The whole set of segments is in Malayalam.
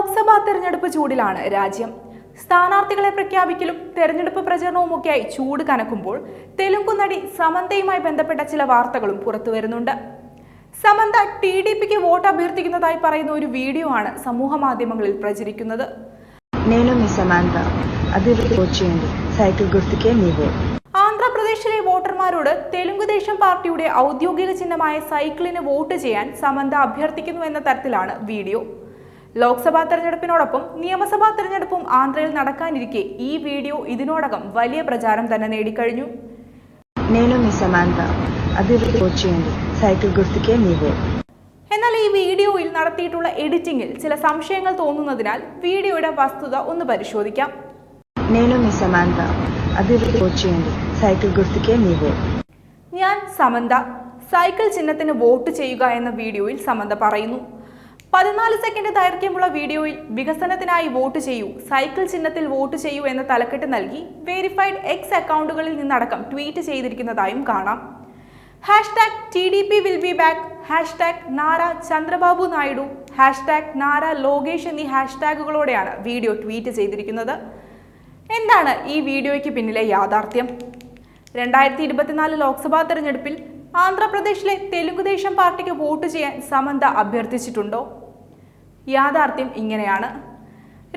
ലോക്സഭാ തെരഞ്ഞെടുപ്പ് ചൂടിലാണ് രാജ്യം. സ്ഥാനാർത്ഥികളെ പ്രഖ്യാപിക്കലും തെരഞ്ഞെടുപ്പ് പ്രചരണവുമൊക്കെയായി ചൂട് കനക്കുമ്പോൾ തെലുങ്കു നടി സമന്തയുമായി ബന്ധപ്പെട്ട ചില വാർത്തകളും പുറത്തുവരുന്നുണ്ട് സമന്ത ടി ഡി പിക്ക് വോട്ട് അഭ്യർത്ഥിക്കുന്നതായി പറയുന്ന ഒരു വീഡിയോ ആണ് സമൂഹ മാധ്യമങ്ങളിൽ പ്രചരിക്കുന്നത്. ആന്ധ്രാപ്രദേശിലെ വോട്ടർമാരോട് തെലുങ്കുദേശം പാർട്ടിയുടെ ഔദ്യോഗിക ചിഹ്നമായ സൈക്കിളിന് വോട്ട് ചെയ്യാൻ സമന്ത അഭ്യർത്ഥിക്കുന്നു എന്ന തരത്തിലാണ് വീഡിയോ. ലോക്സഭാ തെരഞ്ഞെടുപ്പിനോടൊപ്പം നിയമസഭാ തെരഞ്ഞെടുപ്പും ആന്ധ്രയിൽ നടക്കാനിരിക്കെ ഈ വീഡിയോ ഇതിനോടകം വലിയ പ്രചാരം തന്നെ നേടിക്കഴിഞ്ഞു నేను మీ సమాంత అభివృద్ధి వచ్చేయండి సైకిల్ గుర్తుకే మీ ఓట్ എന്നാൽ ഈ വീഡിയോയിൽ നടത്തിയിട്ടുള്ള എഡിറ്റിംഗിൽ ചില സംശയങ്ങൾ തോന്നുന്നതിനാൽ വീഡിയോയുടെ വസ്തുത ഒന്ന് പരിശോധിക്കാം నేను మీ సమాంత అభివృద్ధి వచ్చేయండి సైకిల్ గుర్తుకే మీ ఓట్ ഞാൻ സമന്ത സൈക്കിൾ ചിഹ്നത്തിന് വോട്ട് ചെയ്യുക എന്ന വീഡിയോയിൽ സമന്ത പറയുന്നു പതിനാല് സെക്കൻഡ് ദൈർഘ്യമുള്ള വീഡിയോയിൽ വികസനത്തിനായി വോട്ട് ചെയ്യൂ സൈക്കിൾ ചിഹ്നത്തിൽ വോട്ട് ചെയ്യൂ എന്ന തലക്കെട്ട് നൽകി വെരിഫൈഡ് എക്സ് അക്കൗണ്ടുകളിൽ നിന്നടക്കം ട്വീറ്റ് ചെയ്തിരിക്കുന്നതായും കാണാം. Hashtag T D P will be back hashtag Nara Chandrababu Naidu hashtag Nara Lokesh എന്നീ ഹാഷ്ടാഗുകളോടെയാണ് വീഡിയോ ട്വീറ്റ് ചെയ്തിരിക്കുന്നത്. എന്താണ് ഈ വീഡിയോയ്ക്ക് പിന്നിലെ യാഥാർത്ഥ്യം? രണ്ടായിരത്തി ഇരുപത്തിനാല് ലോക്സഭാ തെരഞ്ഞെടുപ്പിൽ ആന്ധ്രാപ്രദേശിലെ തെലുങ്കുദേശം പാർട്ടിക്ക് വോട്ട് ചെയ്യാൻ സമന്ത അഭ്യർത്ഥിച്ചിട്ടുണ്ടോ? യാഥാർത്ഥ്യം ഇങ്ങനെയാണ്.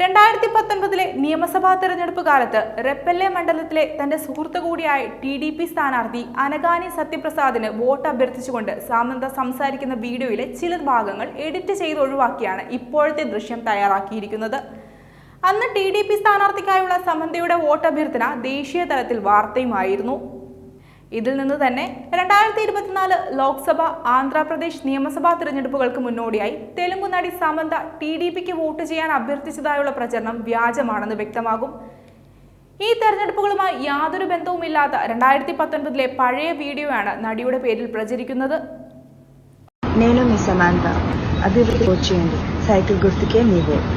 രണ്ടായിരത്തി പത്തൊൻപതിലെ നിയമസഭാ തെരഞ്ഞെടുപ്പ് കാലത്ത് റെപ്പല്ലെ മണ്ഡലത്തിലെ തന്റെ സുഹൃത്തു കൂടിയായ ടി ഡി പി സ്ഥാനാർത്ഥി അനഗാനി സത്യപ്രസാദിന് വോട്ട് അഭ്യർത്ഥിച്ചുകൊണ്ട് സാമന്ത സംസാരിക്കുന്ന വീഡിയോയിലെ ചില ഭാഗങ്ങൾ എഡിറ്റ് ചെയ്ത് ഒഴിവാക്കിയാണ് ഇപ്പോഴത്തെ ദൃശ്യം തയ്യാറാക്കിയിരിക്കുന്നത്. അന്ന് ടി ഡി പി സ്ഥാനാർത്ഥിക്കായുള്ള സമന്തയുടെ വോട്ട് അഭ്യർത്ഥന ദേശീയ തലത്തിൽ വാർത്തയുമായിരുന്നു. ഇതിൽ നിന്ന് തന്നെ രണ്ടായിരത്തി ഇരുപത്തിനാല് ലോക്സഭ ആന്ധ്രാപ്രദേശ് നിയമസഭാ തിരഞ്ഞെടുപ്പുകൾക്ക് മുന്നോടിയായി തെലുങ്കു നടി സമന്ത ടി ഡി പിക്ക് വോട്ട് ചെയ്യാൻ അഭ്യർത്ഥിച്ചതായുള്ള പ്രചരണം വ്യാജമാണെന്ന് വ്യക്തമാകും ഈ തെരഞ്ഞെടുപ്പുകളുമായി യാതൊരു ബന്ധവുമില്ലാത്ത രണ്ടായിരത്തി പത്തൊൻപതിലെ പഴയ വീഡിയോയാണ് നടിയുടെ പേരിൽ പ്രചരിക്കുന്നത് నేను మీ సమాంత అభివృద్ధి వచ్చేయండి సైకిల్ గుర్తుకే మీ ఓట్